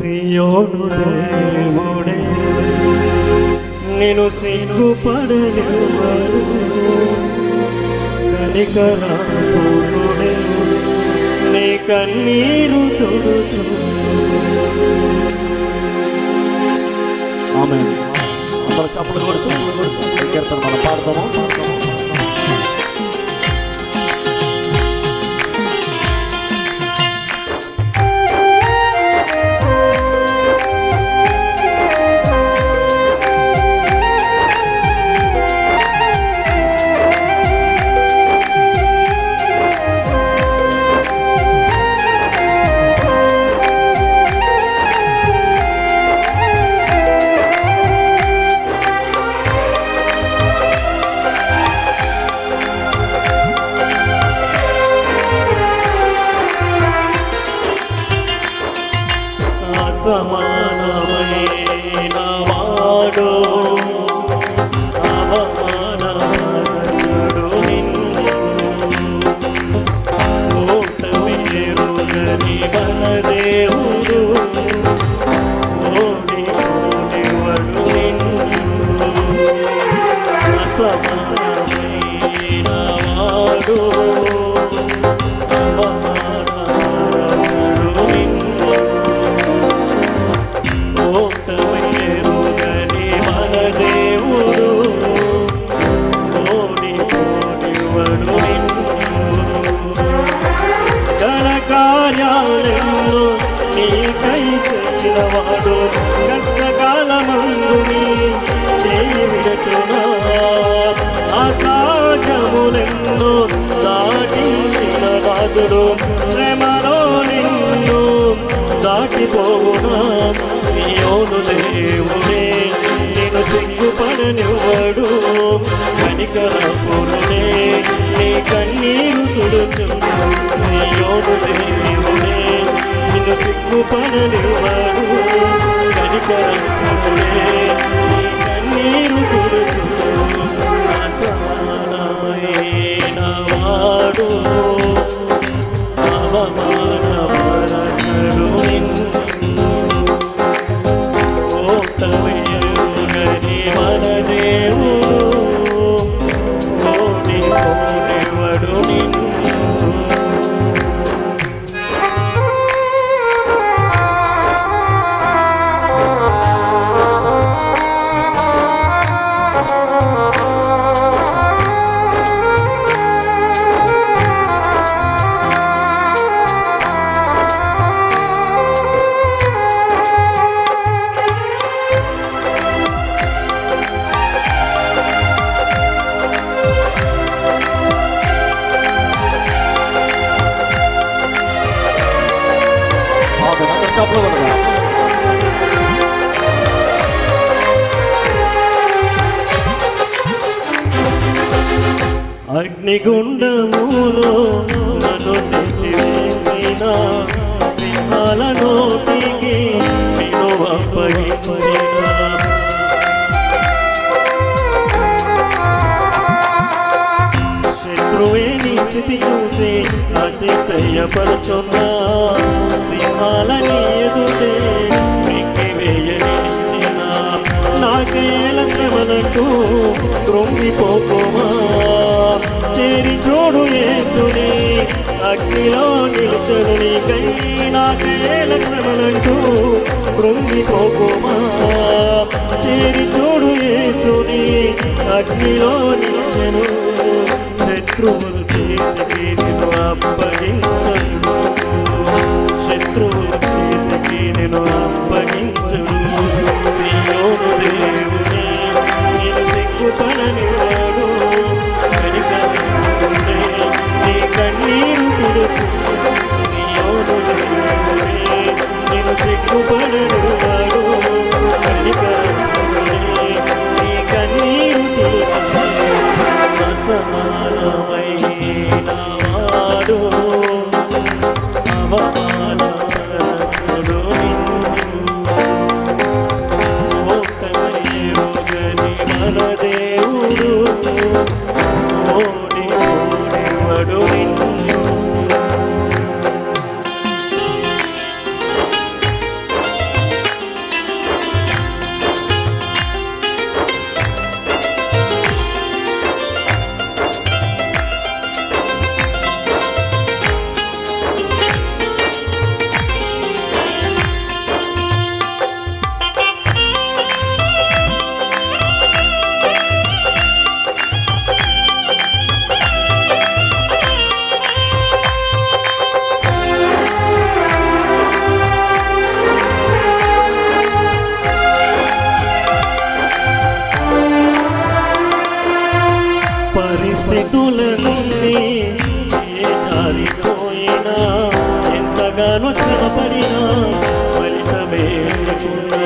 సియోను దేవుడే. నేను సిగ్గుపడలేవాడు కనికరాడే నీ కన్నీరు తుడుచు. ఆమె అందరూ చప్పలు కొడుతూ ఈ పాడతాము? అసమానమైన నాదుడు శ్రమలో నిన్ను దాటిపోవునా? యోను దేవుడే నేను సిగ్గుపడనివ్వడు కనికరపురుడే నీ కన్నీరు తుడుచు యోను దేవుడే నిన్ను సిగ్గుపడనివ్వడు కనికరపురుడే. అగ్నిగుండములో నన్ను నెట్టివేసిన సింహాల నోటికి నేను అప్పగించిన. శత్రువే నీ స్థితి చూసి అతిశయపరచున్నా సింహాలని ఎదుటే ఎక్కి నాకేల శ్రమలకు తృంగిపోకు చూడు ఏసుని అగ్నిలో నిలుచను నీకై నాకేల శ్రమలకు కృంగిపోకుమా. చేరి చూడు ఏసుని అగ్నిలో నిలుచను శత్రువులు చేతికి నేను అప్పగించను శత్రువులు అవమానపరచుడు నిన్ను కష్టపడినా ఎంతగానో శ్రమపడినా ఫలితమే లేకుండా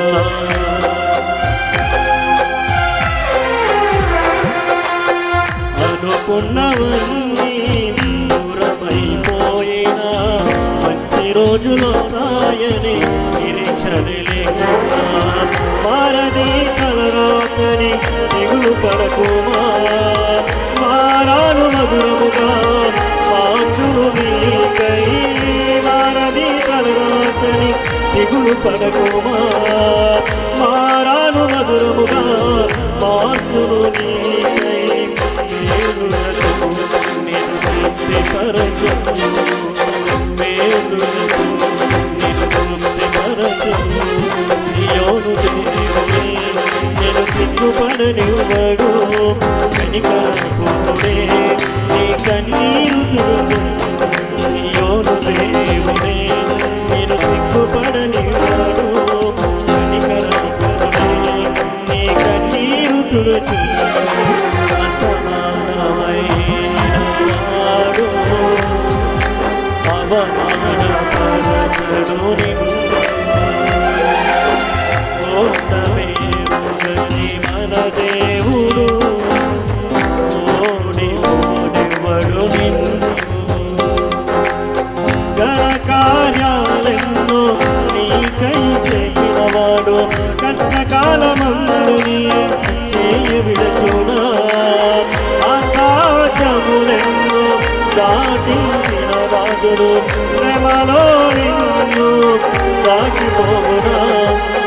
అనుకున్నవన్నీ దూరమైపోయినా మంచి రోజులు వస్తాయని నిరీక్షణ లేకుండా భారతీ కలరాకని దిగులు పడకుమా? దిగులు పడకుమా మారాను మధురముగా మార్చును నేను పరచు ದಾಟಿನ ರಾಜರು ಶ್ರಮಲೋರಿಯನ್ನು ದಾಟಿ ಹೋಗೋಣ